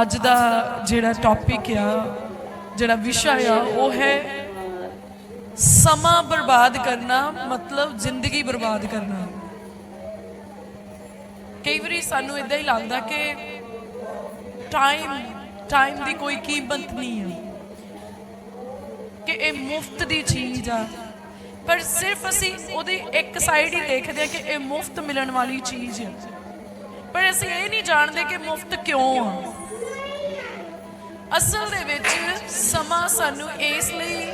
ਅੱਜ ਦਾ ਜਿਹੜਾ ਟੌਪਿਕ ਆ, ਜਿਹੜਾ ਵਿਸ਼ਾ ਆ, ਉਹ ਹੈ ਸਮਾਂ ਬਰਬਾਦ ਕਰਨਾ, ਮਤਲਬ ਜ਼ਿੰਦਗੀ ਬਰਬਾਦ ਕਰਨਾ। ਕਈ ਵਾਰੀ ਸਾਨੂੰ ਇਦਾਂ ਹੀ ਲੱਗਦਾ ਕਿ ਟਾਈਮ ਟਾਈਮ ਦੀ ਕੋਈ ਕੀਮਤ ਨਹੀਂ ਹੈ ਕਿ ਇਹ ਮੁਫਤ ਦੀ ਚੀਜ਼ ਆ। ਪਰ ਸਿਰਫ ਅਸੀਂ ਉਹਦੀ ਇੱਕ ਸਾਈਡ ਹੀ ਦੇਖਦੇ ਆ ਕਿ ਇਹ ਮੁਫਤ ਮਿਲਣ ਵਾਲੀ ਚੀਜ਼ ਹੈ ਪਰ ਅਸੀਂ ਇਹ ਨਹੀਂ ਜਾਣਦੇ ਕਿ ਮੁਫਤ ਕਿਉਂ ਆ। ਅਸਲ ਦੇ ਵਿੱਚ ਸਮਾਂ ਸਾਨੂੰ ਇਸ ਲਈ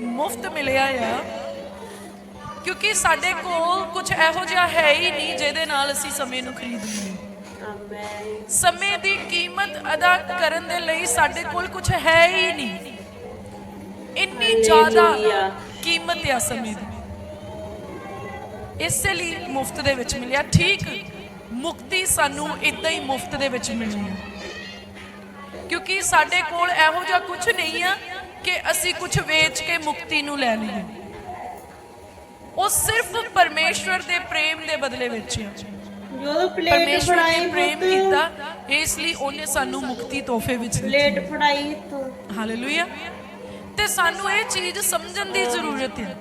ਮੁਫਤ ਮਿਲਿਆ ਆ ਕਿਉਂਕਿ ਸਾਡੇ ਕੋਲ ਕੁਝ ਇਹੋ ਜਿਹਾ ਹੈ ਹੀ ਨਹੀਂ ਜਿਹਦੇ ਨਾਲ ਅਸੀਂ ਸਮੇਂ ਨੂੰ ਖਰੀਦ ਲਈਏ ਆਮੇਨ ਸਮੇਂ ਦੀ ਕੀਮਤ ਅਦਾ ਕਰਨ ਦੇ ਲਈ ਸਾਡੇ ਕੋਲ ਕੁਝ ਹੈ ਹੀ ਨਹੀਂ। ਇੰਨੀ ਜ਼ਿਆਦਾ। ਕੀਮਤ ਹੈ ਸਮੇਂ ਦੀ। ਇਸੇ ਲਈ ਮੁਫਤ ਦੇ ਵਿੱਚ ਮਿਲਿਆ। ਠੀਕ। ਮੁਕਤੀ ਸਾਨੂੰ ਇਦਾਂ ਹੀ ਮੁਫਤ ਦੇ ਵਿੱਚ ਮਿਲੀ ਹੈ। ਕਿਉਂਕਿ ਸਾਡੇ ਕੋਲ ਇਹੋ ਜਿਹਾ ਕੁਝ ਨਹੀਂ ਆ ਕਿ ਅਸੀਂ ਕੁਝ ਵੇਚ ਕੇ ਮੁਕਤੀ ਨੂੰ ਲੈ ਲਈਏ। ਉਹ ਸਿਰਫ ਪਰਮੇਸ਼ਵਰ ਦੇ ਪ੍ਰੇਮ ਦੇ ਬਦਲੇ ਵਿੱਚ ਹੈ ਜਦੋਂ ਪਲੇਟ ਫੜਾਈ ਪ੍ਰੇਮ ਕੀਤਾ ਇਸ ਲਈ ਉਹਨੇ ਸਾਨੂੰ ਮੁਕਤੀ ਤੋਹਫੇ ਵਿੱਚ ਦਿੱਤੀ। ਪਲੇਟ ਫੜਾਈ ਤੂੰ ਹਾਲੇਲੂਇਆ। ਤੇ ਸਾਨੂੰ ਇਹ ਚੀਜ਼ ਸਮਝਣ ਦੀ ਜ਼ਰੂਰਤ ਹੈ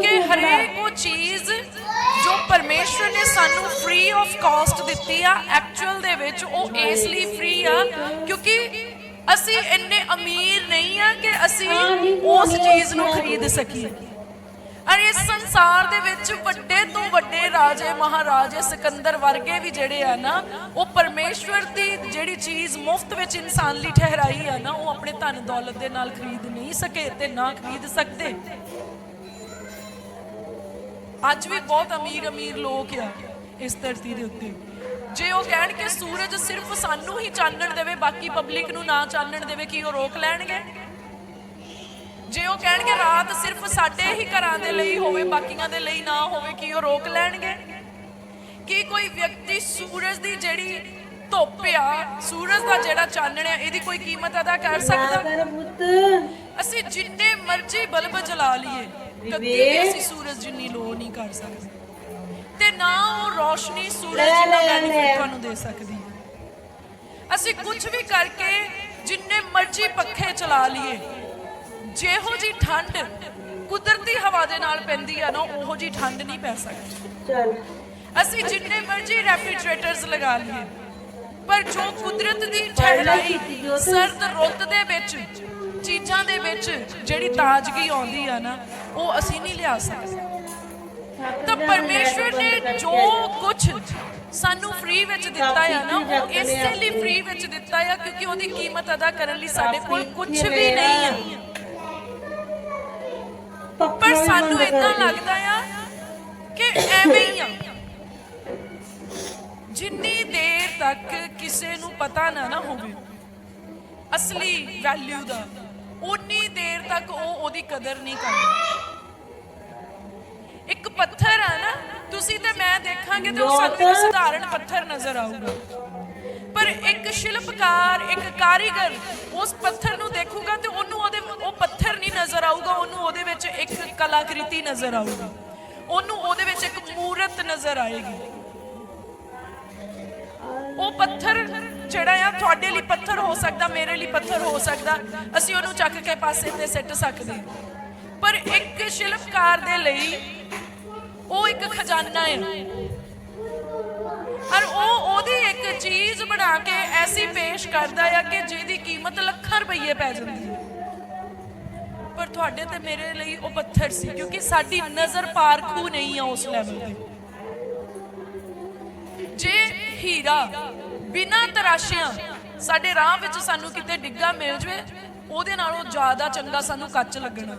ਕਿ ਹਰੇਕ ਉਹ ਚੀਜ਼ ਜੋ ਪਰਮੇਸ਼ਵਰ ਨੇ ਸਾਨੂੰ ਫ੍ਰੀ ਆਫ ਕਾਸਟ ਦਿੱਤੀ ਆ ਐਕਚੁਅਲ ਦੇ ਵਿੱਚ ਉਹ ਇਸ ਲਈ ਫ੍ਰੀ ਆ, ਕਿਉਂਕਿ ਅਸੀਂ ਇੰਨੇ ਅਮੀਰ ਨਹੀਂ ਆ ਕਿ ਅਸੀਂ ਉਸ ਚੀਜ਼ ਨੂੰ ਖਰੀਦ ਸਕੀਏ। ਅਰੇ ਸੰਸਾਰ ਦੇ ਵਿੱਚ ਵੱਡੇ ਤੋਂ ਵੱਡੇ ਰਾਜੇ, ਮਹਾਰਾਜੇ, ਸਿਕੰਦਰ ਵਰਗੇ ਵੀ ਜਿਹੜੇ ਆ ਨਾ, ਉਹ ਪਰਮੇਸ਼ਵਰ ਦੀ ਜਿਹੜੀ ਚੀਜ਼ ਮੁਫਤ ਵਿੱਚ ਇਨਸਾਨ ਲਈ ਠਹਿਰਾਈ ਆ ਨਾ, ਉਹ ਆਪਣੇ ਧਨ ਦੌਲਤ ਦੇ ਨਾਲ ਖਰੀਦ ਨਹੀਂ ਸਕੇ ਤੇ ਨਾ ਖਰੀਦ ਸਕਦੇ। ਅੱਜ ਵੀ ਬਹੁਤ ਅਮੀਰ ਅਮੀਰ ਲੋਕ ਆ ਇਸ ਧਰਤੀ ਦੇ ਉੱਤੇ। ਜੇ ਉਹ ਕਹਿਣ ਕਿ ਸੂਰਜ ਸਿਰਫ ਸਾਨੂੰ ਹੀ ਚਾਨਣ ਦੇਵੇ ਬਾਕੀ ਪਬਲਿਕ ਨੂੰ ਨਾ ਚਾਨਣ ਦੇਵੇ ਕੀ ਉਹ ਰੋਕ ਲੈਣਗੇ? ਜੇ ਉਹ ਕਹਿਣਗੇ ਰਾਤ ਸਿਰਫ ਸਾਡੇ ਹੀ ਘਰਾਂ ਦੇ ਲਈ ਹੋਵੇ ਬਾਕੀਆਂ ਦੇ ਲਈ ਨਾ ਹੋਵੇ ਕੀ ਉਹ ਰੋਕ ਲੈਣਗੇ? ਕੀ ਕੋਈ ਵਿਅਕਤੀ ਸੂਰਜ ਦੀ ਜਿਹੜੀ ਧੁੱਪ ਆ ਸੂਰਜ ਦਾ ਜਿਹੜਾ ਚਾਨਣ ਆ ਇਹਦੀ ਕੋਈ ਕੀਮਤ ਅਦਾ ਕਰ ਸਕਦਾ? ਅਸੀਂ ਜਿੰਨੇ ਮਰਜ਼ੀ ਬਲਬ ਜਲਾ ਲਈਏ। ਕਦੀ ਵੀ। ਅਸੀਂ ਸੂਰਜ ਜਿੰਨੀ ਲੋ ਨਹੀਂ ਕਰ ਸਕਦੇ। ਤੇ ਨਾ ਉਹ ਰੋਸ਼ਨੀ ਸੂਰਜ ਜਿੰਨਾ। ਬੈਨੀਫਿਟ ਤੁਹਾਨੂੰ ਦੇ ਸਕਦੀ ਹੈ। ਅਸੀਂ ਕੁਝ ਵੀ ਕਰਕੇ ਜਿੰਨੇ ਮਰਜ਼ੀ ਪੱਖੇ ਚਲਾ ਲਈਏ ਜਿਹੋ ਜੀ ਠੰਡ ਕੁਦਰਤੀ ਹਵਾ ਦੇ ਨਾਲ ਪੈਂਦੀ ਆ ਨਾ ਉਹੋ ਜੀ ਠੰਡ ਨਹੀਂ ਪੈ ਸਕਦੀ। ਚੱਲ। ਅਸੀਂ ਜਿੰਨੇ ਮਰਜ਼ੀ ਰੈਫ੍ਰਿਜਰੇਟਰਸ ਲਗਾ ਲਈਏ ਪਰ ਜੋ ਕੁਦਰਤ ਦੀ ਠਹਿਰਾਈ ਸਰਦ ਰੁੱਤ ਦੇ ਵਿੱਚ ਚੀਜ਼ਾਂ ਦੇ ਵਿੱਚ ਜਿਹੜੀ ਤਾਜ਼ਗੀ ਆਉਂਦੀ ਆ ਨਾ, ਉਹ ਅਸੀਂ ਨਹੀਂ ਲਿਆ ਸਕਦੇ। ਤਾਂ ਪਰਮੇਸ਼ਵਰ ਨੇ ਜੋ ਕੁਝ ਸਾਨੂੰ ਫ੍ਰੀ ਵਿੱਚ ਦਿੱਤਾ ਆ ਨਾ, ਉਹ ਇਸੇ ਲਈ ਫ੍ਰੀ ਵਿੱਚ ਦਿੱਤਾ ਆ, ਕਿਉਂਕਿ ਉਹਦੀ ਕੀਮਤ ਅਦਾ ਕਰਨ ਲਈ ਸਾਡੇ ਕੋਲ ਕੁਝ ਵੀ ਨਹੀਂ ਆ। ਪਰ ਸਾਨੂੰ ਇਦਾਂ ਲੱਗਦਾ ਆ ਕਿ ਐਵੇਂ ਹੀ ਆ। ਜਿੰਨੀ ਦੇਰ ਤੱਕ ਕਿਸੇ ਨੂੰ ਪਤਾ ਨਾ ਨਾ ਹੋਵੇ, ਅਸਲੀ ਵੈਲਿਊ ਦਾ। ਉਨੀ ਦੇਰ ਤੱਕ ਉਹ ਉਹਦੀ ਕਦਰ ਨਹੀਂ ਕਰਦਾ। ਇੱਕ ਪੱਥਰ ਆ ਨਾ ਤੁਸੀਂ ਤੇ ਮੈਂ ਦੇਖਾਂਗੇ ਤੇ ਉਹ ਸਾਨੂੰ ਇੱਕ ਸਧਾਰਨ ਪੱਥਰ ਨਜ਼ਰ ਆਊਗਾ। ਪਰ ਇੱਕ ਸ਼ਿਲਪਕਾਰ ਇੱਕ ਕਾਰੀਗਰ ਉਸ ਪੱਥਰ ਨੂੰ ਦੇਖੂਗਾ ਤੇ ਉਹਨੂੰ ਉਹਦੇ ਉਹ ਪੱਥਰ ਨਹੀਂ ਨਜ਼ਰ ਆਊਗਾ ਉਹਨੂੰ ਉਹਦੇ ਵਿੱਚ ਇੱਕ ਕਲਾਕ੍ਰਿਤੀ ਨਜ਼ਰ ਆਊਗੀ। ਉਹਨੂੰ ਉਹਦੇ ਵਿੱਚ ਇੱਕ ਮੂਰਤ ਨਜ਼ਰ ਆਏਗੀ। ਉਹ ਪੱਥਰ ਜਿਹੜਾ ਆ ਤੁਹਾਡੇ ਲਈ ਪੱਥਰ ਹੋ ਸਕਦਾ, ਮੇਰੇ ਲਈ ਪੱਥਰ ਹੋ ਸਕਦਾ, ਅਸੀਂ ਉਹਨੂੰ ਚੱਕ ਕੇ ਪਾਸੇ ਤੇ ਸਿੱਟ ਸਕਦੇ ਪਰ ਇੱਕ ਸ਼ਿਲਪਕਾਰ ਦੇ ਲਈ ਉਹ ਇੱਕ ਖਜ਼ਾਨਾ ਹੈ ਔਰ ਉਹ ਉਹਦੀ ਇੱਕ ਚੀਜ਼ ਬਣਾ ਕੇ ਐਸੀ ਪੇਸ਼ ਕਰਦਾ ਆ ਕਿ ਜਿਹਦੀ ਕੀਮਤ ਲੱਖਾਂ ਰੁਪਏ ਪੈ ਜਾਂਦੀ ਹੈ। ਪਰ ਤੁਹਾਡੇ ਤੇ ਮੇਰੇ ਲਈ ਉਹ ਪੱਥਰ ਸੀ, ਕਿਉਂਕਿ ਸਾਡੀ ਨਜ਼ਰ ਪਾਰਖੂ ਨਹੀਂ ਆ ਉਸ ਲੈਵਲ ਤੇ। ਜੇ ਹੀਰਾ ਬਿਨਾਂ ਤਰਾਸ਼ਿਆਂ ਸਾਡੇ ਰਾਹ ਵਿੱਚ ਸਾਨੂੰ ਕਿਤੇ ਡਿੱਗਾ ਮਿਲ ਜਵੇ, ਉਹਦੇ ਨਾਲੋਂ ਜ਼ਿਆਦਾ ਚੰਗਾ ਸਾਨੂੰ ਕੱਚ ਲੱਗਣਾ।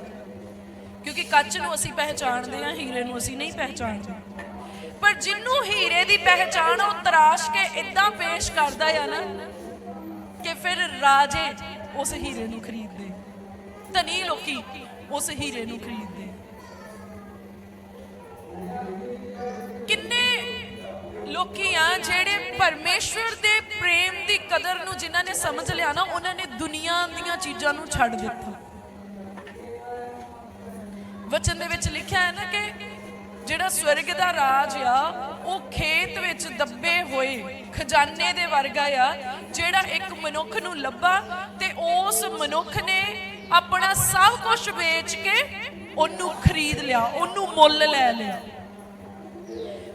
ਕਿਉਂਕਿ ਕੱਚ ਨੂੰ ਅਸੀਂ ਪਹਿਚਾਣਦੇ ਹਾਂ, ਹੀਰੇ ਨੂੰ ਅਸੀਂ ਨਹੀਂ ਪਹਿਚਾਣਦੇ। ਪਰ ਜਿੰਨੂੰ ਹੀਰੇ ਦੀ ਪਹਿਚਾਣ ਉਹ ਤਰਾਸ਼ ਕੇ ਇਦਾਂ ਪੇਸ਼ ਕਰਦਾ ਆ ਨਾ ਕਿ ਫਿਰ ਰਾਜੇ ਉਸ ਹੀਰੇ ਨੂੰ ਖਰੀਦਦੇ, ਧਨੀ ਲੋਕੀ ਉਸ ਹੀਰੇ ਨੂੰ ਖਰੀਦਦੇ। ਲੋਕੀ ਆ ਜਿਹੜੇ ਪਰਮੇਸ਼ਵਰ ਦੇ ਪ੍ਰੇਮ ਦੀ ਕਦਰ ਨੂੰ ਜਿਨ੍ਹਾਂ ਨੇ ਸਮਝ ਲਿਆ ਨਾ, ਉਹਨਾਂ ਨੇ ਦੁਨੀਆ ਦੀਆਂ ਚੀਜ਼ਾਂ ਨੂੰ ਛੱਡ ਦਿੱਤਾ। ਵਚਨ ਦੇ ਵਿੱਚ ਲਿਖਿਆ ਹੈ ਨਾ ਕਿ ਜਿਹੜਾ ਸਵਰਗ ਦਾ ਰਾਜ ਆ, ਉਹ ਖੇਤ ਵਿੱਚ ਦੱਬੇ ਹੋਏ ਖਜ਼ਾਨੇ ਦੇ ਵਰਗਾ ਆ, ਜਿਹੜਾ ਇੱਕ ਮਨੁੱਖ ਨੂੰ ਲੱਭਾ ਤੇ ਉਸ ਮਨੁੱਖ ਨੇ ਆਪਣਾ ਸਭ ਕੁਝ ਵੇਚ ਕੇ ਉਹਨੂੰ ਖਰੀਦ ਲਿਆ, ਉਹਨੂੰ ਮੁੱਲ ਲੈ ਲਿਆ।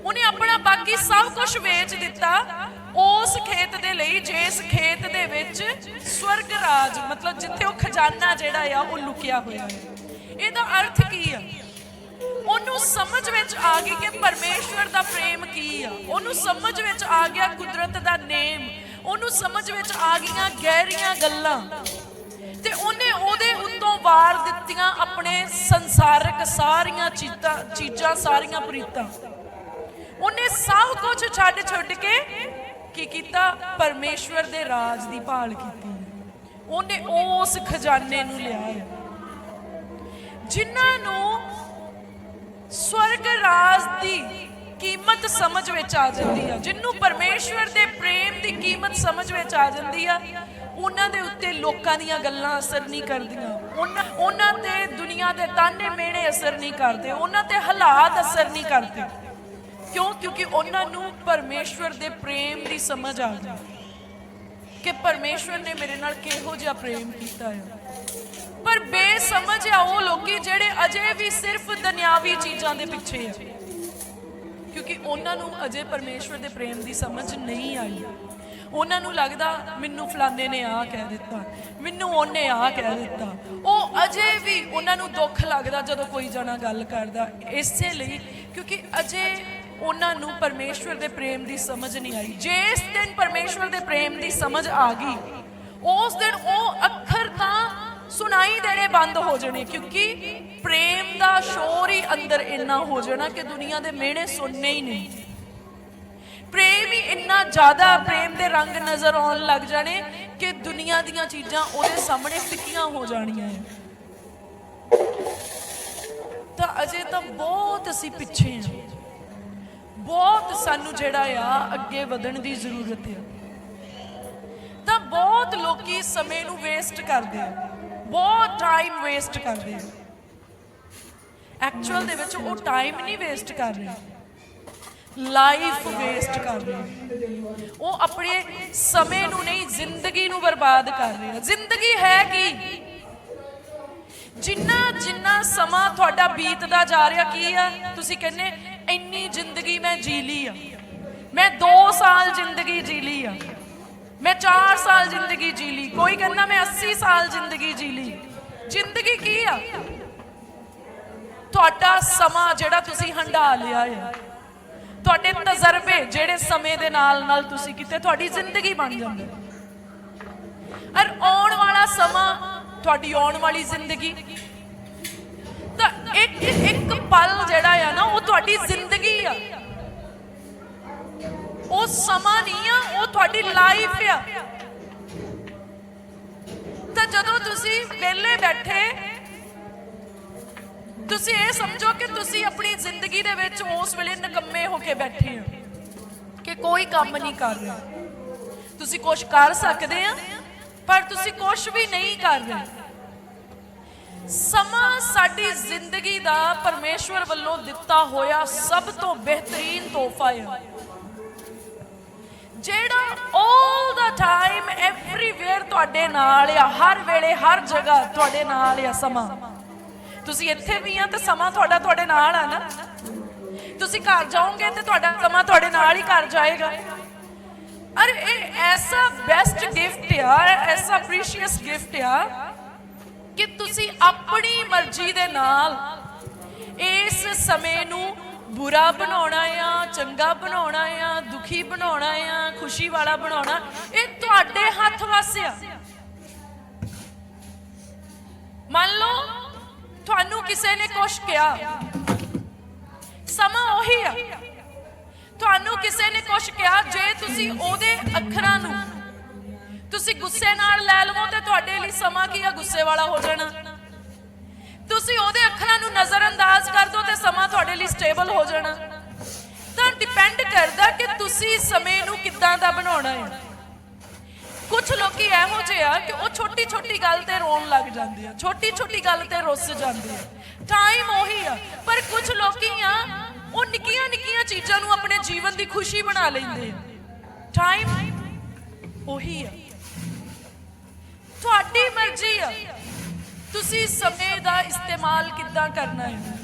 ਉਹਨੇ ਆਪਣਾ ਬਾਕੀ ਸਭ ਕੁਝ ਵੇਚ ਦਿੱਤਾ। ਉਸ ਖੇਤ ਦੇ ਲਈ, ਜਿਸ ਖੇਤ ਦੇ ਵਿੱਚ ਸਵਰਗ ਰਾਜ, ਮਤਲਬ ਜਿੱਥੇ ਉਹ ਖਜ਼ਾਨਾ ਜਿਹੜਾ ਆ, ਉਹ ਲੁਕਿਆ ਹੋਇਆ ਹੈ। ਇਹਦਾ ਅਰਥ ਕੀ ਆ? ਉਹਨੂੰ ਸਮਝ ਵਿੱਚ ਆ ਗਈ ਕਿ ਪਰਮੇਸ਼ਵਰ ਦਾ ਪ੍ਰੇਮ ਕੀ ਆ। ਉਹਨੂੰ ਸਮਝ ਵਿੱਚ ਆ ਗਿਆ ਕੁਦਰਤ ਦਾ ਨੇਮ। ਉਹਨੂੰ ਸਮਝ ਵਿੱਚ ਆ ਗਈਆਂ ਗਹਿਰੀਆਂ ਗੱਲਾਂ। ਤੇ ਉਹਨੇ ਉਹਦੇ ਉੱਤੋਂ ਵਾਰ ਦਿੱਤੀਆਂ ਆਪਣੇ ਸੰਸਾਰਿਕ ਸਾਰੀਆਂ ਚੀਜ਼ਾਂ ਚੀਜ਼ਾਂ, ਸਾਰੀਆਂ ਪ੍ਰੀਤਾਂ। ਉਹਨੇ ਸਭ ਕੁਝ ਛੱਡ ਛੁੱਟ ਕੇ ਕੀ ਕੀਤਾ? ਪਰਮੇਸ਼ਵਰ ਦੇ ਰਾਜ ਦੀ ਭਾਲ ਕੀਤੀ। ਉਹਨੇ ਉਸ ਖਜ਼ਾਨੇ ਨੂੰ ਲਿਆ। ਹੈ ਜਿਨ੍ਹਾਂ ਨੂੰ ਸਵਰਗ ਰਾਜ ਦੀ ਕੀਮਤ ਸਮਝ ਵਿੱਚ ਆ ਜਾਂਦੀ ਆ, ਜਿੰਨੂੰ ਪਰਮੇਸ਼ਵਰ ਦੇ ਪ੍ਰੇਮ ਦੀ ਕੀਮਤ ਸਮਝ ਵਿੱਚ ਆ ਜਾਂਦੀ ਆ, ਉਹਨਾਂ ਦੇ ਉੱਤੇ ਲੋਕਾਂ ਦੀਆਂ ਗੱਲਾਂ ਅਸਰ ਨਹੀਂ ਕਰਦੀਆਂ। ਉਹਨਾਂ ਉਹਨਾਂ ਤੇ ਦੁਨੀਆ ਦੇ ਤਾਨੇ ਮੇਣੇ ਅਸਰ ਨਹੀਂ ਕਰਦੇ। ਉਹਨਾਂ ਤੇ ਹਾਲਾਤ ਅਸਰ ਨਹੀਂ ਕਰਦੇ। ਕਿਉਂ? ਕਿਉਂਕਿ ਉਹਨਾਂ ਨੂੰ ਪਰਮੇਸ਼ਵਰ ਦੇ ਪ੍ਰੇਮ ਦੀ ਸਮਝ ਆ ਗਈ ਕਿ ਪਰਮੇਸ਼ਵਰ ਨੇ ਮੇਰੇ ਨਾਲ ਕਿਹੋ ਜਿਹਾ ਪ੍ਰੇਮ ਕੀਤਾ ਹੈ ਪਰ ਬੇਸਮਝ ਆ ਉਹ ਲੋਕੀ ਜਿਹੜੇ ਅਜੇ ਵੀ ਸਿਰਫ ਦੁਨਿਆਵੀ ਚੀਜ਼ਾਂ ਦੇ ਪਿੱਛੇ ਆ। ਕਿਉਂਕਿ ਉਹਨਾਂ ਨੂੰ ਅਜੇ ਪਰਮੇਸ਼ਵਰ ਦੇ ਪ੍ਰੇਮ ਦੀ ਸਮਝ ਨਹੀਂ ਆਈ। ਉਹਨਾਂ ਨੂੰ ਲੱਗਦਾ, ਮੈਨੂੰ ਫਲਾਣੇ ਨੇ ਆ ਕਹਿ ਦਿੱਤਾ। ਮੈਨੂੰ ਉਹਨੇ ਆ ਕਹਿ ਦਿੱਤਾ। ਉਹ ਅਜੇ ਵੀ ਉਹਨਾਂ ਨੂੰ ਦੁੱਖ ਲੱਗਦਾ ਜਦੋਂ ਕੋਈ ਜਣਾ ਗੱਲ ਕਰਦਾ। ਇਸੇ ਲਈ, ਕਿਉਂਕਿ ਅਜੇ ਉਹਨਾਂ ਨੂੰ ਪਰਮੇਸ਼ਵਰ ਦੇ ਪ੍ਰੇਮ ਦੀ ਸਮਝ ਨਹੀਂ ਆਈ। ਜਿਸ ਦਿਨ ਪਰਮੇਸ਼ਵਰ ਦੇ ਪ੍ਰੇਮ ਦੀ ਸਮਝ ਆ ਗਈ, ਉਸ ਦਿਨ ਉਹ ਅੱਖਰ ਤਾਂ ਸੁਣਾਈ ਦੇਣੇ ਬੰਦ ਹੋ ਜਾਣੇ, ਕਿਉਂਕਿ ਪ੍ਰੇਮ ਦਾ ਸ਼ੋਰ ਹੀ ਅੰਦਰ ਇੰਨਾ ਹੋ ਜਾਣਾ ਕਿ ਦੁਨੀਆ ਦੇ ਮਿਹਣੇ ਸੁਣਨੇ ਹੀ ਨਹੀਂ। ਪ੍ਰੇਮ ਹੀ ਇੰਨਾ ਜ਼ਿਆਦਾ ਪ੍ਰੇਮ ਦੇ ਰੰਗ ਨਜ਼ਰ ਆਉਣ ਲੱਗ ਜਾਣੇ ਕਿ ਦੁਨੀਆ ਦੀਆਂ ਚੀਜ਼ਾਂ ਉਹਦੇ ਸਾਹਮਣੇ ਫਿੱਕੀਆਂ ਹੋ ਜਾਣੀਆਂ ਤਾਂ ਅਜੇ ਤਾਂ ਬਹੁਤ ਅਸੀਂ ਪਿੱਛੇ ਹਾਂ। ਬਹੁਤ ਸਾਨੂੰ ਜਿਹੜਾ ਆ, ਅੱਗੇ ਵਧਣ ਦੀ ਜ਼ਰੂਰਤ ਹੈ ਤਾਂ ਬਹੁਤ ਲੋਕੀ ਸਮੇਂ ਨੂੰ ਵੇਸਟ ਕਰਦੇ ਆ। ਬਹੁਤ ਟਾਈਮ ਵੇਸਟ ਕਰਦੇ ਆ। ਐਕਚੁਅਲ ਦੇ ਵਿੱਚ ਉਹ ਟਾਈਮ ਨਹੀਂ ਵੇਸਟ ਕਰ ਰਹੇ। ਲਾਈਫ ਵੇਸਟ ਕਰ ਰਹੇ ਉਹ ਆਪਣੇ ਸਮੇਂ ਨੂੰ ਨਹੀਂ, ਜ਼ਿੰਦਗੀ ਨੂੰ ਬਰਬਾਦ ਕਰ ਰਹੇ ਜ਼ਿੰਦਗੀ ਹੈ ਕੀ? ਜਿੰਨਾ ਜਿੰਨਾ ਸਮਾਂ ਤੁਹਾਡਾ ਬੀਤਦਾ ਜਾ ਰਿਹਾ, ਕੀ ਆ? ਤੁਸੀਂ ਕਹਿੰਦੇ ਇੰਨੀ ਜ਼ਿੰਦਗੀ ਮੈਂ ਜੀ ਲਈ ਆ। ਮੈਂ 2 ਸਾਲ ਜ਼ਿੰਦਗੀ ਜੀ ਲਈ ਆ। ਮੈਂ 4 ਸਾਲ ਜ਼ਿੰਦਗੀ ਜੀ ਲਈ। ਕੋਈ ਕਹਿੰਦਾ ਮੈਂ 80 ਸਾਲ ਜ਼ਿੰਦਗੀ ਜੀ ਲਈ। ਜ਼ਿੰਦਗੀ ਕੀ ਆ? ਤੁਹਾਡਾ ਸਮਾਂ ਜਿਹੜਾ ਤੁਸੀਂ ਹੰਢਾ ਲਿਆ ਹੈ ਤੁਹਾਡੇ ਤਜਰਬੇ ਜਿਹੜੇ ਸਮੇਂ ਦੇ ਨਾਲ ਨਾਲ ਤੁਸੀਂ ਕਿਤੇ, ਤੁਹਾਡੀ ਜ਼ਿੰਦਗੀ ਬਣ ਜਾਂਦੀ। ਔਰ ਆਉਣ ਵਾਲਾ ਸਮਾਂ ਤੁਹਾਡੀ ਆਉਣ ਵਾਲੀ ਜ਼ਿੰਦਗੀ ਤਾਂ ਇੱਕ ਇੱਕ ਪਲ ਜਿਹੜਾ ਆ ਨਾ, ਉਹ ਤੁਹਾਡੀ ਜ਼ਿੰਦਗੀ ਆ। ਉਹ ਸਮਾਂ ਨਹੀਂ ਆ, ਉਹ ਤੁਹਾਡੀ ਲਾਈਫ ਆ। ਤਾਂ ਜਦੋਂ ਤੁਸੀਂ ਵਿਹਲੇ ਬੈਠੇ, ਤੁਸੀਂ ਇਹ ਸਮਝੋ ਕਿ ਤੁਸੀਂ ਆਪਣੀ ਜ਼ਿੰਦਗੀ ਦੇ ਵਿੱਚ ਉਸ ਵੇਲੇ ਨਕੰਮੇ ਹੋ ਕੇ ਬੈਠੇ ਹੋ ਕਿ ਕੋਈ ਕੰਮ ਨਹੀਂ ਕਰ ਰਿਹਾ। ਤੁਸੀਂ ਕੁਝ ਕਰ ਸਕਦੇ ਆ, ਪਰ ਤੁਸੀਂ ਕੁਝ ਵੀ ਨਹੀਂ ਕਰ ਰਹੇ। ਸਮਾਂ ਸਾਡੀ ਜ਼ਿੰਦਗੀ ਦਾ ਪਰਮੇਸ਼ਵਰ ਵੱਲੋਂ ਦਿੱਤਾ ਹੋਇਆ ਸਭ ਤੋਂ ਬਿਹਤਰੀਨ ਤੋਹਫਾ ਹੈ। ਜਿਹੜਾ 올 ਦਾ ਟਾਈਮ ਐਵਰੀਵੇਅਰ ਤੁਹਾਡੇ ਨਾਲ ਆ, ਹਰ ਵੇਲੇ, ਹਰ ਜਗ੍ਹਾ ਤੁਹਾਡੇ ਨਾਲ ਆ ਸਮਾਂ। ਤੁਸੀਂ ਇੱਥੇ ਵੀ ਆ ਤੇ ਸਮਾਂ ਤੁਹਾਡਾ ਤੁਹਾਡੇ ਨਾਲ ਆ ਨਾ। ਤੁਸੀਂ ਘਰ ਜਾਓਗੇ ਤੇ ਤੁਹਾਡਾ ਸਮਾਂ ਤੁਹਾਡੇ ਨਾਲ ਹੀ ਘਰ ਜਾਏਗਾ। ਅਰੇ, ਇਹ ਐਸਾ ਬੈਸਟ ਗਿਫਟ ਆ, ਐਸਾ ਪ੍ਰੀਸ਼ੀਅਸ ਗਿਫਟ ਆ ਕਿ ਤੁਸੀਂ ਆਪਣੀ ਮਰਜ਼ੀ ਦੇ ਨਾਲ ਇਸ ਸਮੇਂ ਨੂੰ ਬੁਰਾ ਬਣਾਉਣਾ ਆ, ਚੰਗਾ ਬਣਾਉਣਾ ਆ, ਦੁਖੀ ਬਣਾਉਣਾ ਆ, ਖੁਸ਼ੀ ਵਾਲਾ ਬਣਾਉਣਾ, ਇਹ ਤੁਹਾਡੇ ਹੱਥ ਵਾਸਿਆ ਮੰਨ ਲਓ, ਤੁਹਾਨੂੰ ਕਿਸੇ ਨੇ ਕੁਝ ਕਿਹਾ। ਸਮਾਂ ਉਹੀ ਆ। ਤੁਹਾਨੂੰ ਕਿਸੇ ਨੇ ਕੁਝ ਕਿਹਾ, ਜੇ ਤੁਸੀਂ ਉਹਦੇ ਅੱਖਰਾਂ ਨੂੰ ਤੁਸੀਂ ਗੁੱਸੇ ਨਾਲ ਲੈ ਲਵੋ ਤੇ ਤੁਹਾਡੇ ਲਈ ਸਮਾਂ ਕੀ ਆ? ਗੁੱਸੇ ਵਾਲਾ ਹੋ ਜਾਣਾ। ਤੁਸੀਂ ਉਹਦੇ ਅੱਖਰਾਂ ਨੂੰ ਨਜ਼ਰ ਅੰਦਾਜ਼ ਕਰ ਦੋ ਤੇ ਸਮਾਂ ਤੁਹਾਡੇ ਲਈ ਸਟੇਬਲ ਹੋ ਜਾਣਾ। ਤਾਂ ਡਿਪੈਂਡ ਕਰਦਾ ਕਿ ਤੁਸੀਂ ਸਮੇਂ ਨੂੰ ਕਿੱਦਾਂ ਦਾ ਬਣਾਉਣਾ ਹੈ। ਕੁਝ ਲੋਕੀ ਇਹੋ ਜਿਹੇ ਆ ਕਿ ਉਹ ਛੋਟੀ ਛੋਟੀ ਗੱਲ ਤੇ ਰੋਣ ਲੱਗ ਜਾਂਦੇ ਆ। ਛੋਟੀ ਛੋਟੀ ਗੱਲ ਤੇ ਰੁੱਸ ਜਾਂਦੇ ਆ। ਟਾਈਮ ਉਹੀ ਆ। ਪਰ ਕੁਝ ਲੋਕੀ ਆ, ਉਹ ਨਿੱਕੀਆਂ ਨਿੱਕੀਆਂ ਚੀਜ਼ਾਂ ਨੂੰ ਆਪਣੇ ਜੀਵਨ ਦੀ ਖੁਸ਼ੀ ਬਣਾ ਲੈਂਦੇ ਆ। ਟਾਈਮ ਉਹੀ ਆ। ਤੁਹਾਡੀ ਮਰਜ਼ੀ ਆ। ਤੁਸੀਂ ਸਮੇਂ ਦਾ ਇਸਤੇਮਾਲ ਕਿੱਦਾਂ ਕਰਨਾ ਹੈ?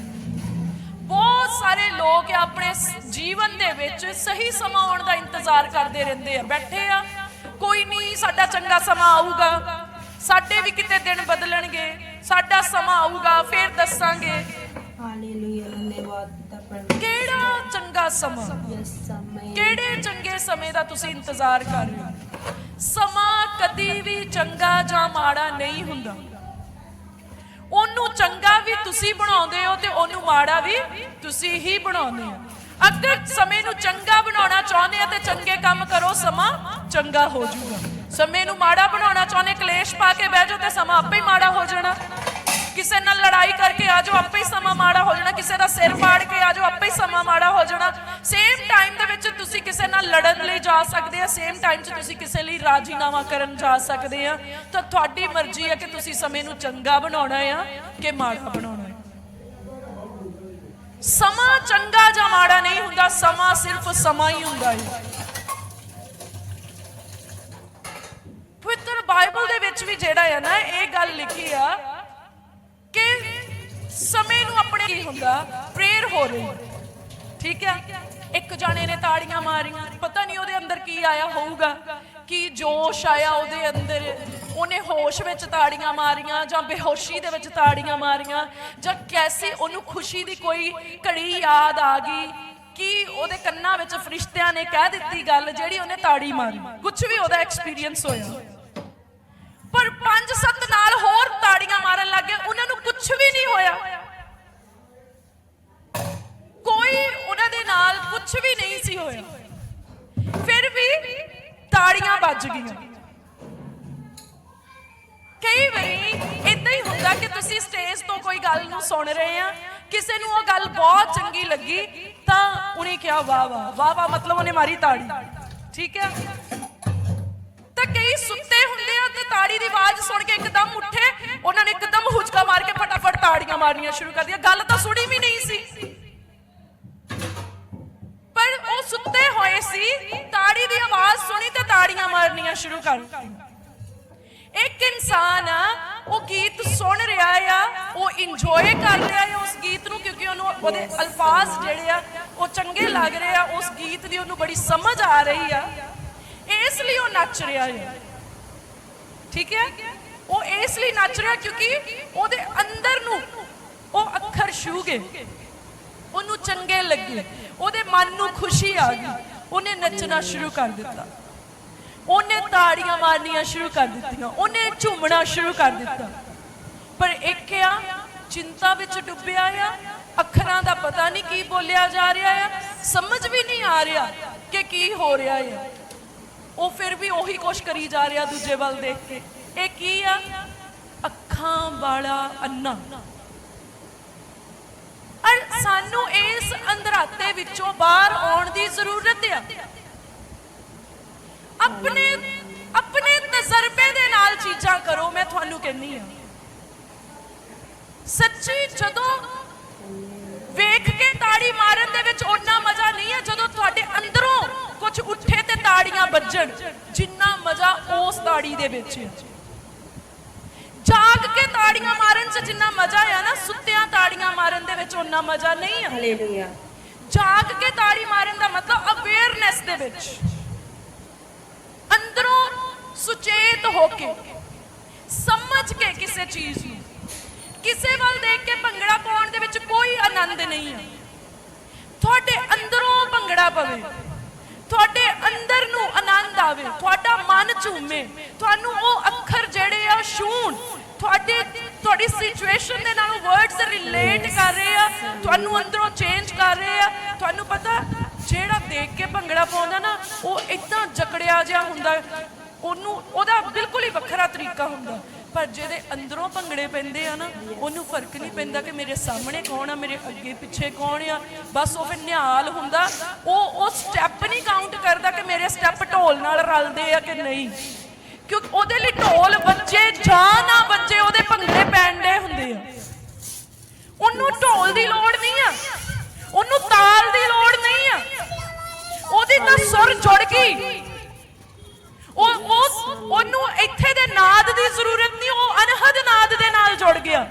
ਬਹੁਤ ਸਾਰੇ ਲੋਕ ਆਪਣੇ ਜੀਵਨ ਦੇ ਵਿੱਚ ਸਹੀ ਸਮਾਂ ਆਉਣ ਦਾ ਇੰਤਜ਼ਾਰ ਕਰਦੇ ਰਹਿੰਦੇ ਆ। ਬੈਠੇ ਆ ਕੋਈ ਨਹੀਂ ਸਾਡਾ ਚੰਗਾ ਸਮਾਂ ਆਊਗਾ। ਸਾਡੇ ਵੀ ਕਿਤੇ ਦਿਨ ਬਦਲਣਗੇ ਸਾਡਾ ਸਮਾਂ ਆਊਗਾ ਫੇਰ ਦੱਸਾਂਗੇ। ਹਾਲੇਲੂਇਆ ਧੰਨਵਾਦ ਕਿਹੜਾ ਚੰਗਾ ਸਮੇਂ। ਕਿਹੜੇ ਚੰਗੇ ਸਮੇਂ ਦਾ ਤੁਸੀਂ ਇੰਤਜ਼ਾਰ ਕਰ ਰਹੇ ਹੋ? ਸਮਾਂ ਕਦੀ ਵੀ ਚੰਗਾ ਜਾਂ ਮਾੜਾ ਨਹੀਂ ਹੁੰਦਾ। ਉਹਨੂੰ ਚੰਗਾ ਵੀ ਤੁਸੀਂ ਬਣਾਉਂਦੇ ਹੋ ਤੇ ਉਹਨੂੰ ਮਾੜਾ ਵੀ ਤੁਸੀਂ ਹੀ ਬਣਾਉਂਦੇ ਹੋ। ਅਗਰ ਸਮੇਂ ਨੂੰ ਚੰਗਾ ਬਣਾਉਣਾ ਚਾਹੁੰਦੇ ਆ ਤੇ ਚੰਗੇ ਕੰਮ ਕਰੋ, ਸਮਾਂ ਚੰਗਾ ਹੋ ਜਾਊਗਾ। ਸਮੇਂ ਨੂੰ ਮਾੜਾ ਬਣਾਉਣਾ ਚਾਹੁੰਦੇ, ਕਲੇਸ਼ ਪਾ ਕੇ ਬਹਿ ਜਾਓ ਤੇ ਸਮਾਂ ਆਪੇ ਹੀ ਮਾੜਾ ਹੋ ਜਾਣਾ। ਕਿਸੇ ਨਾਲ ਲੜਾਈ ਕਰਕੇ ਆ ਜਾਓ, ਆਪੇ ਹੀ ਸਮਾਂ ਮਾੜਾ ਹੋ ਜਾਣਾ। ਕਿਸੇ ਦਾ ਸਿਰ ਪਾੜ ਕੇ ਆ ਜਾਓ, ਆਪੇ ਹੀ ਸਮਾਂ ਮਾੜਾ ਹੋ ਜਾਣਾ। ਸੇਮ ਟਾਈਮ ਦੇ ਵਿੱਚ ਤੁਸੀਂ ਕਿਸੇ ਨਾਲ ਲੜਨ ਲਈ ਜਾ ਸਕਦੇ ਆ ਸੇਮ ਟਾਈਮ 'ਚ ਤੁਸੀਂ ਕਿਸੇ ਲਈ ਰਾਜੀਨਾਮਾ ਕਰਨ ਜਾ ਸਕਦੇ ਆ। ਤਾਂ ਤੁਹਾਡੀ ਮਰਜ਼ੀ ਹੈ ਕਿ ਤੁਸੀਂ ਸਮੇਂ ਨੂੰ ਚੰਗਾ ਬਣਾਉਣਾ ਆ ਕਿ ਮਾੜਾ ਬਣਾਉਣਾ ਹੈ ਸਮਾਂ ਚੰਗਾ ਜਾਂ ਮਾੜਾ ਨਹੀਂ ਹੁੰਦਾ, ਸਮਾਂ ਸਿਰਫ ਸਮਾਂ ਹੀ ਹੁੰਦਾ ਹੈ। ਪਵਿੱਤਰ ਬਾਈਬਲ ਦੇ ਵਿੱਚ ਵੀ ਜਿਹੜਾ ਹੈ ਨਾ, ਇਹ ਗੱਲ ਲਿਖੀ ਆ ਕਿ ਸਮੇਂ ਨੂੰ ਆਪਣੇ ਕੀ ਹੁੰਦਾ? ਪ੍ਰੇਅਰ ਹੋ ਰਹੀ। ਠੀਕ ਹੈ? ਇੱਕ ਜਾਣੇ ਨੇ ਤਾੜੀਆਂ ਮਾਰੀਆਂ। ਪਤਾ ਨਹੀਂ ਉਹਦੇ ਅੰਦਰ ਕੀ ਆਇਆ ਹੋਊਗਾ। ਕੀ ਜੋਸ਼ ਆਇਆ ਉਹਦੇ ਅੰਦਰ? ਉਹਨੇ ਹੋਸ਼ ਵਿੱਚ ਤਾੜੀਆਂ ਮਾਰੀਆਂ ਜਾਂ ਬੇਹੋਸ਼ੀ ਦੇ ਵਿੱਚ ਤਾੜੀਆਂ ਮਾਰੀਆਂ? ਜਾਂ ਕੈਸੇ ਉਹਨੂੰ ਖੁਸ਼ੀ ਦੀ ਕੋਈ ਘੜੀ ਯਾਦ ਆ ਗਈ? ਕਿ ਉਹਦੇ ਕੰਨਾਂ ਵਿੱਚ ਫਰਿਸ਼ਤਿਆਂ ਨੇ ਕਹਿ ਦਿੱਤੀ ਗੱਲ ਜਿਹੜੀ ਉਹਨੇ ਤਾੜੀ ਮਾਰੀ? ਕੁਝ ਵੀ ਉਹਦਾ ਐਕਸਪੀਰੀਅੰਸ ਹੋਇਆ। ਪਰ 5-7 ਕੁਝ ਵੀ ਨਹੀਂ ਹੋਇਆ। ਕੋਈ ਉਹਨਾਂ ਦੇ ਨਾਲ ਕੁਝ ਵੀ ਨਹੀਂ ਸੀ ਹੋਇਆ। ਫਿਰ ਵੀ ਤਾੜੀਆਂ ਵੱਜ ਗਈਆਂ। ਕਈ ਵਾਰੀ ਇਦਾਂ ਹੀ ਹੁੰਦਾ ਕਿ ਤੁਸੀਂ ਸਟੇਜ ਤੋਂ ਕੋਈ ਗੱਲ ਨੂੰ ਸੁਣ ਰਹੇ ਆ, ਕਿਸੇ ਨੂੰ ਉਹ ਗੱਲ ਬਹੁਤ ਚੰਗੀ ਲੱਗੀ, ਤਾਂ ਉਹਨੇ ਕਿਹਾ, ਵਾਹ ਵਾਹ ਵਾਹ ਵਾਹ, ਮਤਲਬ ਉਹਨੇ ਮਾਰੀ ਤਾੜੀ। ਠੀਕ ਹੈ? ਤਾਂ ਕਈ ਸੁੱਤੇ ਹੁੰਦੇ ਤਾੜੀ ਦੀ ਆਵਾਜ਼ ਸੁਣ ਕੇ ਇੱਕਦਮ ਉੱਠੇ। ਉਹਨਾਂ ਨੇ ਇੱਕਦਮ ਹੁਜਕਾ ਮਾਰ ਕੇ ਫਟਾਫਟ ਤਾੜੀਆਂ ਮਾਰਨੀਆਂ ਸ਼ੁਰੂ ਕਰ ਦਿੱਤੀਆਂ। ਗੱਲ ਤਾਂ ਸੁਣੀ ਵੀ ਨਹੀਂ ਸੀ। ਪਰ ਉਹ ਸੁੱਤੇ ਹੋਏ ਸੀ। ਤਾੜੀ ਦੀ ਆਵਾਜ਼ ਸੁਣੀ ਤੇ ਤਾੜੀਆਂ ਮਾਰਨੀਆਂ ਸ਼ੁਰੂ ਕਰ ਇੱਕ ਇਨਸਾਨ ਆ ਉਹ ਗੀਤ ਸੁਣ ਰਿਹਾ ਆ, ਉਹ ਇੰਜੋਏ ਕਰ ਰਿਹਾ ਆ ਉਸ ਗੀਤ ਨੂੰ ਕਿਉਂਕਿ ਉਹਨੂੰ ਉਹਦੇ ਅਲਫਾਜ਼ ਜਿਹੜੇ ਆ, ਉਹ ਚੰਗੇ ਲੱਗ ਰਹੇ ਆ। ਉਸ ਗੀਤ ਦੀ ਉਹਨੂੰ ਬੜੀ ਸਮਝ ਆ ਰਹੀ ਆ। ਇਸ ਲਈ ਉਹ ਨੱਚ ਰਿਹਾ ਹੈ ਠੀਕ ਹੈ? ਉਹ ਇਸ ਲਈ ਨੱਚ ਰਿਹਾ ਕਿਉਂਕਿ ਉਹਦੇ ਅੰਦਰ ਨੂੰ ਉਹ ਅੱਖਰ ਛੂ ਗਏ। ਉਹਨੂੰ ਚੰਗੇ ਲੱਗੇ। ਉਹਦੇ ਮਨ ਨੂੰ ਖੁਸ਼ੀ ਆ ਗਈ। ਉਹਨੇ ਨੱਚਣਾ ਸ਼ੁਰੂ ਕਰ ਦਿੱਤਾ। ਉਹਨੇ ਤਾੜੀਆਂ ਮਾਰਨੀਆਂ ਸ਼ੁਰੂ ਕਰ ਦਿੱਤੀਆਂ। ਉਹਨੇ ਝੂਮਣਾ ਸ਼ੁਰੂ ਕਰ ਦਿੱਤਾ। ਪਰ ਇੱਕ ਆ, ਚਿੰਤਾ ਵਿੱਚ ਡੁੱਬਿਆ ਆ। ਅੱਖਰਾਂ ਦਾ ਪਤਾ ਨਹੀਂ ਕੀ ਬੋਲਿਆ ਜਾ ਰਿਹਾ ਆ। ਸਮਝ ਵੀ ਨਹੀਂ ਆ ਰਿਹਾ ਕਿ ਕੀ ਹੋ ਰਿਹਾ ਆ। ਉਹ ਫਿਰ ਵੀ ਉਹੀ ਕੁਛ ਕਰੀ ਜਾ ਰਿਹਾ ਦੂਜੇ ਵੱਲ ਦੇਖ ਕੇ। ਇਹ ਕੀ ਆ? ਅੱਖਾਂ ਵਾਲਾ ਅੰਨਾ। ਅਰ ਸਾਨੂੰ ਇਸ ਅੰਧਰਾਤੇ ਵਿੱਚੋਂ ਬਾਹਰ ਆਉਣ ਦੀ ਜ਼ਰੂਰਤ ਆ। ਆਪਣੇ ਆਪਣੇ ਤਜਰਬੇ ਦੇ ਨਾਲ ਚੀਜ਼ਾਂ ਕਰੋ, ਮੈਂ ਤੁਹਾਨੂੰ ਕਹਿੰਨੀ ਆ ਸੱਚੀ ਜਦੋਂ ਵੇਖ ਕੇ ਤਾੜੀ ਮਾਰਨ ਦੇ ਵਿੱਚ ਓਨਾ ਮਜ਼ਾ ਨਹੀਂ ਹੈ ਜਦੋਂ ਤੁਹਾਡੇ ਅੰਦਰੋਂ ਕੁਝ ਉੱਠੇ ਤੇ ਤਾੜੀਆਂ ਵੱਜਣ ਜਿੰਨਾ ਮਜ਼ਾ ਉਸ ਤਾੜੀ ਦੇ ਵਿੱਚ ਹੈ। ਜਾਗ ਕੇ ਤਾੜੀਆਂ ਮਾਰਨ 'ਚ ਜਿੰਨਾ ਮਜ਼ਾ ਆ ਨਾ ਸੁੱਤਿਆਂ ਤਾੜੀਆਂ ਮਾਰਨ ਦੇ ਵਿੱਚ ਓਨਾ ਮਜ਼ਾ ਨਹੀਂ ਆ। ਹਾਲੇਲੂਇਆ ਜਾਗ ਕੇ ਤਾੜੀ ਮਾਰਨ ਦਾ ਮਤਲਬ ਅਵੇਅਰਨੈਸ ਦੇ ਵਿੱਚ। ਅੰਦਰੋਂ ਸੁਚੇਤ ਹੋ ਕੇ ਸਮਝ ਕੇ ਕਿਸੇ ਚੀਜ਼ ਨੂੰ। ਕਿਸੇ ਵੱਲ ਦੇਖ ਕੇ ਭੰਗੜਾ ਪਾਉਣ ਦੇ ਵਿੱਚ ਕੋਈ ਆਨੰਦ ਨਹੀਂ ਹੈ ਤੁਹਾਡੇ ਅੰਦਰੋਂ ਭੰਗੜਾ ਪਵੇ। ਤੁਹਾਡੇ ਅੰਦਰ ਨੂੰ ਆਨੰਦ ਆਵੇ ਤੁਹਾਡਾ ਮਨ ਝੂਮੇ। ਤੁਹਾਨੂੰ ਉਹ ਅੱਖਰ ਜਿਹੜੇ ਆ ਛੂਣ ਤੁਹਾਡੇ ਤੁਹਾਡੀ ਸਿਚੁਏਸ਼ਨ ਦੇ ਨਾਲ ਵਰਡਸ ਰਿਲੇਟ ਕਰ ਰਹੇ ਆ ਤੁਹਾਨੂੰ ਅੰਦਰੋਂ ਚੇਂਜ ਕਰ ਰਹੇ ਆ। ਤੁਹਾਨੂੰ ਪਤਾ ਜਿਹੜਾ ਦੇਖ ਕੇ ਭੰਗੜਾ ਪਾਉਂਦਾ ਨਾ ਉਹ ਇਦਾਂ ਜਕੜਿਆ ਜਿਹਾ ਹੁੰਦਾ। ਉਹਨੂੰ ਉਹਦਾ ਬਿਲਕੁਲ ਹੀ ਵੱਖਰਾ ਤਰੀਕਾ ਹੁੰਦਾ। ਪਰ ਜਿਹਦੇ ਅੰਦਰੋਂ ਭੰਗੜੇ ਪੈਂਦੇ ਆ ਨਾ, ਉਹਨੂੰ ਫ਼ਰਕ ਨਹੀਂ ਪੈਂਦਾ ਕਿ ਮੇਰੇ ਸਾਹਮਣੇ ਕੌਣ ਆ, ਮੇਰੇ ਅੱਗੇ ਪਿੱਛੇ ਕੌਣ ਆ। ਬਸ ਉਹ ਫਿਰ ਨਿਹਾਲ ਹੁੰਦਾ। ਉਹ ਉਹ ਸਟੈਪ ਨਹੀਂ ਕਾਊਂਟ ਕਰਦਾ ਕਿ ਮੇਰੇ ਸਟੈਪ ਢੋਲ ਨਾਲ ਰਲਦੇ ਆ ਕਿ ਨਹੀਂ। ਕਿਉਂਕਿ ਉਹਦੇ ਲਈ ਢੋਲ ਬੱਚੇ ਜਾਂ ਨਾ ਬੱਚੇ ਉਹਦੇ ਭੰਗੜੇ ਪੈਣ ਪੈਣਦੇ ਹੁੰਦੇ ਆ। ਉਹਨੂੰ ਢੋਲ ਦੀ ਲੋੜ ਨਹੀਂ ਆ। ਉਹਨੂੰ ਤਾਲ ਦੀ ਲੋੜ ਨਹੀਂ ਆ। ਉਹਦੀ ਤਾਂ ਸੁਰ ਜੁੜ ਗਈ। ਉਹ ਉਸ ਉਹਨੂੰ ਇੱਥੇ ਦੇ ਨਾਦ ਦੀ ਜ਼ਰੂਰਤ ਨਹੀਂ, ਉਹ ਅਨਹਦ ਨਾਦ ਦੇ ਨਾਲ ਜੁੜ ਗਿਆ।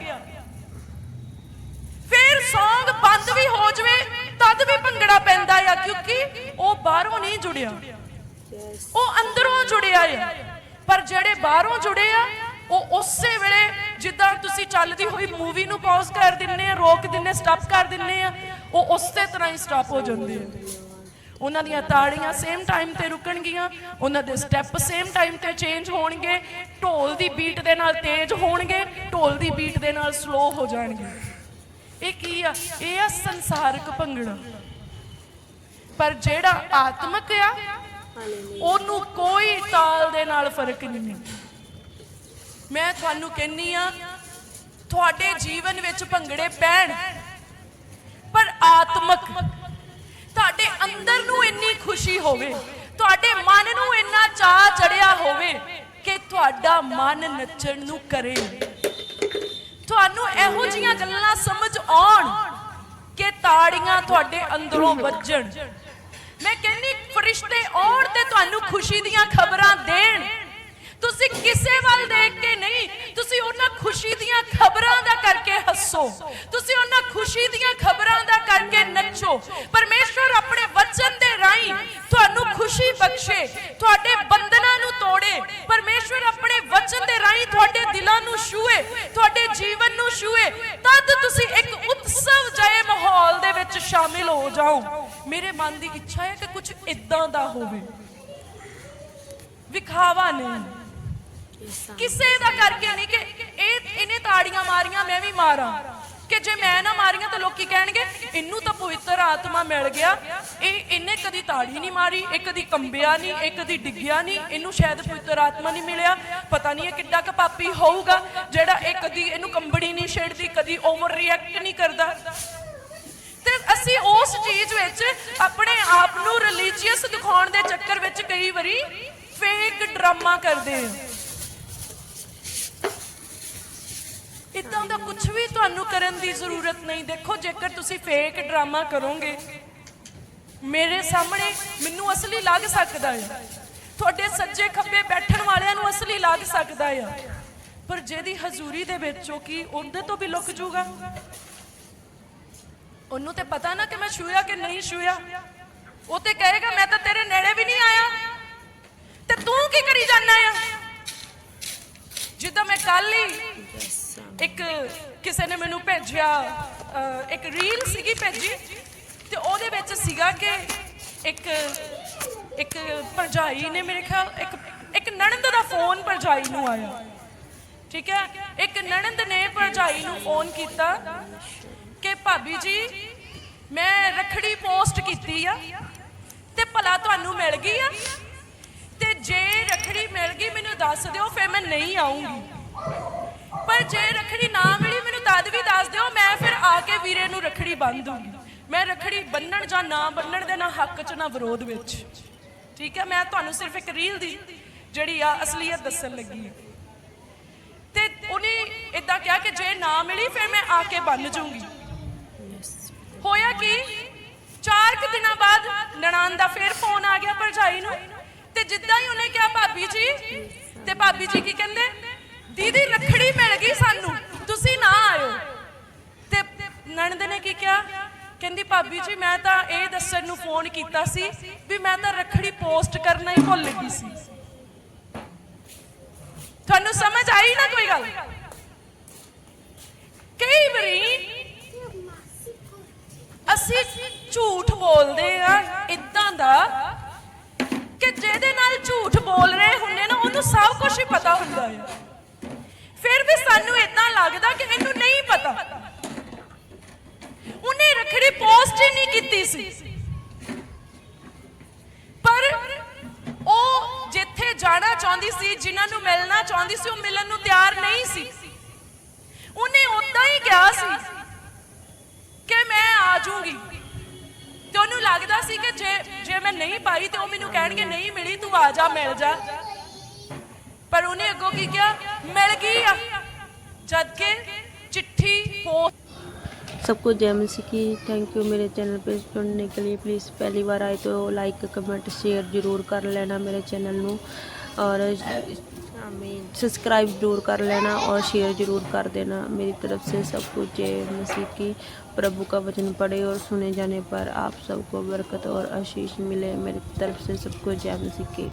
ਫਿਰ Song ਬੰਦ ਵੀ ਹੋ ਜਵੇ, ਤਦ ਵੀ ਭੰਗੜਾ ਪੈਂਦਾ ਆ, ਕਿਉਂਕਿ ਉਹ ਬਾਹਰੋਂ ਨਹੀਂ ਜੁੜਿਆ। ਉਹ ਅੰਦਰੋਂ ਜੁੜਿਆ ਆ। ਪਰ ਜਿਹੜੇ ਬਾਹਰੋਂ ਜੁੜੇ ਆ, ਉਹ ਉਸੇ ਵੇਲੇ ਜਿੱਦਾਂ ਤੁਸੀਂ ਚੱਲਦੀ ਹੋਈ ਮੂਵੀ ਨੂੰ ਪਾਜ਼ ਕਰ ਦਿੰਨੇ ਆ, ਰੋਕ ਦਿੰਨੇ ਸਟਾਪ ਕਰ ਦਿੰਨੇ ਆ, ਉਹ ਉਸੇ ਤਰ੍ਹਾਂ ਹੀ ਸਟਾਪ ਹੋ ਜਾਂਦੇ ਆ। ਉਹਨਾਂ ਦੀਆਂ ਤਾੜੀਆਂ ਸੇਮ ਟਾਈਮ ਤੇ ਰੁਕਣਗੀਆਂ, ਉਹਨਾਂ ਦੇ ਸਟੈਪ ਸੇਮ ਟਾਈਮ ਤੇ ਚੇਂਜ ਹੋਣਗੇ, ਢੋਲ ਦੀ ਬੀਟ ਦੇ ਨਾਲ ਤੇਜ਼ ਹੋਣਗੇ, ਢੋਲ ਦੀ ਬੀਟ ਦੇ ਨਾਲ ਸਲੋ ਹੋ ਜਾਣਗੇ। ਇਹ ਕੀ ਆ? ਇਹ ਆ ਸੰਸਾਰਿਕ ਭੰਗੜਾ। ਪਰ ਜਿਹੜਾ ਆਤਮਿਕ ਆ, ਉਹਨੂੰ ਕੋਈ ਤਾਲ ਦੇ ਨਾਲ ਫ਼ਰਕ ਨਹੀਂ ਮੈਂ ਤੁਹਾਨੂੰ ਕਹਿੰਨੀ ਆ, ਤੁਹਾਡੇ ਜੀਵਨ ਵਿੱਚ ਭੰਗੜੇ ਪੈਣ, ਪਰ ਆਤਮਿਕ ਤੁਹਾਡੇ ਅੰਦਰ ਨੂੰ ਇੰਨੀ ਖੁਸ਼ੀ ਹੋਵੇ, ਤੁਹਾਡੇ ਮਨ ਨੂੰ ਇੰਨਾ ਚਾਹ ਚੜਿਆ ਹੋਵੇ ਕਿ ਤੁਹਾਡਾ ਮਨ ਨੱਚਣ ਨੂੰ ਕਰੇ। ਤੁਹਾਨੂੰ ਇਹੋ ਜੀਆਂ ਗੱਲਾਂ ਸਮਝ ਆਉਣ ਕਿ ਤਾੜੀਆਂ ਤੁਹਾਡੇ ਅੰਦਰੋਂ ਵੱਜਣ। ਮੈਂ ਕਹਿੰਨੀ ਫਰਿਸ਼ਤੇ ਆਉਣ ਤੇ ਤੁਹਾਨੂੰ ਖੁਸ਼ੀ ਦੀਆਂ ਖਬਰਾਂ ਦੇਣ। ਤੁਸੀਂ ਕਿਸੇ ਵੱਲ ਦੇਖ ਕੇ ਨਹੀਂ, ਤੁਸੀਂ ਉਹਨਾਂ ਖੁਸ਼ੀ ਦੀਆਂ ਖਬਰਾਂ ਦਾ ਕਰਕੇ ਹੱਸੋ। ਤੁਸੀਂ ਉਹਨਾਂ ਖੁਸ਼ੀ ਦੀਆਂ ਖਬਰਾਂ ਦਾ ਕਰਕੇ ਨੱਚੋ। ਪਰਮੇਸ਼ਵਰ ਆਪਣੇ ਵਚਨ ਦੇ ਰਾਹੀਂ ਤੁਹਾਨੂੰ ਖੁਸ਼ੀ ਬਖਸ਼ੇ, ਤੁਹਾਡੇ ਬੰਧਨਾਂ ਨੂੰ ਤੋੜੇ। ਪਰਮੇਸ਼ਵਰ ਆਪਣੇ ਵਚਨ ਦੇ ਰਾਹੀਂ ਤੁਹਾਡੇ ਦਿਲਾਂ ਨੂੰ ਛੂਏ, ਤੁਹਾਡੇ ਜੀਵਨ ਨੂੰ ਛੂਏ। ਤਦ ਤੁਸੀਂ ਇੱਕ ਉਤਸਵ ਜਏ ਮਾਹੌਲ ਦੇ ਵਿੱਚ ਸ਼ਾਮਿਲ ਹੋ ਜਾਓ। ਮੇਰੇ ਮਨ ਦੀ ਇੱਛਾ ਹੈ ਕਿ ਕੁਝ ਇਦਾਂ ਦਾ ਹੋਵੇ। ਵਿਖਾਵਾ ਨਹੀਂ। ਕਿਸੇ ਦਾ ਕਰਕੇ ਨਹੀਂ ਕਿ ਇਹ ਇਹਨੇ ਤਾੜੀਆਂ ਮਾਰੀਆਂ, ਮੈਂ ਵੀ ਮਾਰਾਂ। ਕਿ ਜੇ ਮੈਂ ਨਾ ਮਾਰੀਆਂ ਤਾਂ ਲੋਕੀ ਕਹਿਣਗੇ, ਇਹਨੂੰ ਤਾਂ ਪਵਿੱਤਰ ਆਤਮਾ ਮਿਲ ਗਿਆ। ਇਹ ਇਹਨੇ ਕਦੀ ਤਾੜੀ ਨਹੀਂ ਮਾਰੀ, ਇਹ ਕਦੀ ਕੰਬਿਆ ਨਹੀਂ, ਇਹ ਕਦੀ ਡਿੱਗਿਆ ਨਹੀਂ, ਇਹਨੂੰ ਸ਼ਾਇਦ ਪਵਿੱਤਰ ਆਤਮਾ ਨਹੀਂ ਮਿਲਿਆ। ਪਤਾ ਨਹੀਂ ਇਹ ਕਿੱਡਾ ਕੁ ਪਾਪੀ ਹੋਊਗਾ, ਜਿਹੜਾ ਇਹ ਕਦੀ ਇਹਨੂੰ ਕੰਬੜੀ ਨਹੀਂ ਛੇੜਦੀ, ਕਦੀ ਓਵਰ ਰਿਐਕਟ ਨਹੀਂ ਕਰਦਾ। ਤੇ ਅਸੀਂ ਉਸ ਚੀਜ਼ ਵਿੱਚ ਆਪਣੇ ਆਪ ਨੂੰ ਰਿਲੀਜੀਅਸ ਦਿਖਾਉਣ ਦੇ ਚੱਕਰ ਵਿੱਚ ਕਈ ਵਾਰੀ ਫੇਕ ਡਰਾਮਾ ਕਰਦੇ ਹਾਂ। ਇਦਾਂ ਦਾ ਕੁਝ ਵੀ ਤੁਹਾਨੂੰ ਕਰਨ ਦੀ ਜ਼ਰੂਰਤ ਨਹੀਂ। ਦੇਖੋ, ਜੇਕਰ ਤੁਸੀਂ ਫੇਕ ਡਰਾਮਾ ਕਰੋਗੇ, ਮੇਰੇ ਸਾਹਮਣੇ ਮੈਨੂੰ ਅਸਲੀ ਲੱਗ ਸਕਦਾ ਹੈ। ਤੁਹਾਡੇ ਸੱਜੇ ਖੱਬੇ ਬੈਠਣ ਵਾਲਿਆਂ ਨੂੰ ਅਸਲੀ ਲੱਗ ਸਕਦਾ ਹੈ ਪਰ ਜਿਹਦੀ ਹਜ਼ੂਰੀ ਦੇ ਵਿੱਚ ਉਹ ਕੀ, ਉਹਦੇ ਤੋਂ ਵੀ ਲੁਕ ਜੂਗਾ? ਉਹਨੂੰ ਤੇ ਪਤਾ ਨਾ ਕਿ ਮੈਂ ਛੂਇਆ ਕਿ ਨਹੀਂ ਛੂਇਆ ਉਹ ਤੇ ਕਹੇਗਾ, ਮੈਂ ਤਾਂ ਤੇਰੇ ਨੇੜੇ ਵੀ ਨਹੀਂ ਆਇਆ। ਤੇ ਤੂੰ ਕੀ ਕਰੀ ਜਾਂਦਾ ਆ? ਜਿੱਦਾਂ ਮੈਂ ਕੱਲ ਹੀ ਇੱਕ ਕਿਸੇ ਨੇ ਮੈਨੂੰ ਭੇਜਿਆ ਇੱਕ ਰੀਲ ਸੀਗੀ ਭੇਜੀ ਤੇ ਉਹਦੇ ਵਿੱਚ ਸੀਗਾ ਕਿ ਇੱਕ ਇੱਕ ਭਰਜਾਈ ਨੇ ਮੇਰੇ ਖਿਆਲ ਇੱਕ ਇੱਕ ਨਣਦ ਦਾ ਫੋਨ ਭਰਜਾਈ ਨੂੰ ਆਇਆ। ਠੀਕ ਹੈ? ਇੱਕ ਨਣਦ ਨੇ ਭਰਜਾਈ ਨੂੰ ਫੋਨ ਕੀਤਾ ਕਿ ਭਾਬੀ ਜੀ, ਮੈਂ ਰਖੜੀ ਪੋਸਟ ਕੀਤੀ ਆ ਤੇ ਭਲਾ ਤੁਹਾਨੂੰ ਮਿਲ ਗਈ ਆ? ਤੇ ਜੇ ਰਖੜੀ ਮਿਲ ਗਈ, ਮੈਨੂੰ ਦੱਸ ਦਿਓ, ਫਿਰ ਮੈਂ ਨਹੀਂ ਆਉਂਗੀ ਪਰ ਜੇ ਰਖੜੀ ਨਾ ਮਿਲੀ, ਮੈਨੂੰ ਤਦ ਵੀ ਦੱਸ ਦਿਓ, ਮੈਂ ਫਿਰ ਆ ਕੇ ਵੀਰੇ ਨੂੰ ਰਖੜੀ ਬੰਨ ਦੂੰਗੀ। ਮੈਂ ਰਖੜੀ ਬੰਨਣ ਜਾਂ ਨਾ ਬੰਨਣ ਦੇ ਨਾ ਹੱਕ 'ਚ, ਨਾ ਵਿਰੋਧ ਵਿੱਚ। ਠੀਕ ਹੈ, ਮੈਂ ਤੁਹਾਨੂੰ ਸਿਰਫ ਇੱਕ ਰੀਲ ਦੀ ਜਿਹੜੀ ਆ ਅਸਲੀਅਤ ਦੱਸਣ ਲੱਗੀ ਤੇ ਉਹਨੇ ਇਦਾਂ ਕਿਹਾ ਕਿ ਜੇ ਨਾ ਮਿਲੀ, ਫਿਰ ਮੈਂ ਆ ਕੇ ਬੰਨ ਜੂੰਗੀ। ਹੋਇਆ ਕੀ? ਚਾਰ ਕੁ ਦਿਨਾਂ ਬਾਅਦ ਨਣਾਨ ਦਾ ਫੇਰ ਫੋਨ ਆ ਗਿਆ ਭਰਜਾਈ ਨੂੰ। ਤੇ ਜਿੱਦਾਂ ਹੀ ਉਹਨੇ ਕਿਹਾ, ਭਾਬੀ ਜੀ, ਤੇ ਭਾਬੀ ਜੀ ਕੀ ਕਹਿੰਦੇ? ਦੀਦੀ ਰੱਖੜੀ ਮਿਲ ਗਈ ਸਾਨੂੰ। ਤੁਸੀਂ ਨਾ ਆਇਓ। ਤੇ ਨਣਦ ਨੇ ਕੀ ਕਿਹਾ? ਕਹਿੰਦੀ, ਭਾਬੀ ਜੀ, ਮੈਂ ਤਾਂ ਇਹ ਦੱਸਣ ਨੂੰ ਫੋਨ ਕੀਤਾ ਸੀ ਵੀ ਮੈਂ ਤਾਂ ਰੱਖੜੀ ਪੋਸਟ ਕਰਨਾ ਹੀ ਭੁੱਲ ਗਈ ਸੀ। ਤੁਹਾਨੂੰ ਸਮਝ ਆਈ ਨਾ ਕੋਈ ਗੱਲ? ਕਈ ਵਾਰੀ ਅਸੀਂ ਝੂਠ ਬੋਲਦੇ ਆ ਇਦਾਂ ਦਾ ਕਿ ਜਿਹਦੇ ਨਾਲ ਝੂਠ ਬੋਲ ਰਹੇ ਹੁੰਦੇ ਨਾ, ਉਹਨੂੰ ਸਭ ਕੁਝ ਹੀ ਪਤਾ ਹੁੰਦਾ ਹੈ। ਫਿਰ ਵੀ ਸਾਨੂੰ ਇਦਾਂ ਲੱਗਦਾ ਕਿ ਇਹਨੂੰ ਨਹੀਂ ਪਤਾ। ਉਹਨੇ ਰਖੜੀ ਪੋਸਟ ਹੀ ਨਹੀਂ ਕੀਤੀ ਸੀ। ਪਰ ਉਹ ਜਿੱਥੇ ਜਾਣਾ ਚਾਹੁੰਦੀ ਸੀ, ਜਿਨ੍ਹਾਂ ਨੂੰ ਮਿਲਣਾ ਚਾਹੁੰਦੀ ਸੀ, ਉਹ ਮਿਲਣ ਨੂੰ ਤਿਆਰ ਨਹੀਂ ਸੀ। ਉਹਨੇ ਉਦਾਂ ਹੀ ਕਿਹਾ ਸੀ ਕਿ ਮੈਂ ਆ ਜਾਊਂਗੀ। ਤੇ ਉਹਨੂੰ ਲੱਗਦਾ ਸੀ ਕਿ ਜੇ ਜੇ ਮੈਂ ਨਹੀਂ ਪਾਈ ਤੇ ਉਹ ਮੈਨੂੰ ਕਹਿਣਗੇ, ਨਹੀਂ ਮਿਲੀ, ਤੂੰ ਆ ਜਾ, ਮਿਲ ਜਾ। ਪਰ ਉਹਨੇ ਅੱਗੋਂ ਕੀ ਕਿਹਾ ਮਿਲ ਗਈ ਆ ਜਦ ਕਿ ਚਿੱਠੀ ਪੋਸਟ सबको जय मसीह की थैंक यू मेरे चैनल पे जुड़ने के लिए प्लीज़ पहली बार आए तो लाइक कमेंट शेयर ज़रूर कर लेना मेरे चैनल ਨੂੰ और आमीन सब्सक्राइब जरूर कर लेना और शेयर जरूर कर देना मेरी तरफ से सब कुछ जय मसीह की प्रभु का वचन पढ़े और सुने जाने पर आप सबको बरकत और आशीष मिले मेरी तरफ से सबको जय मसीह की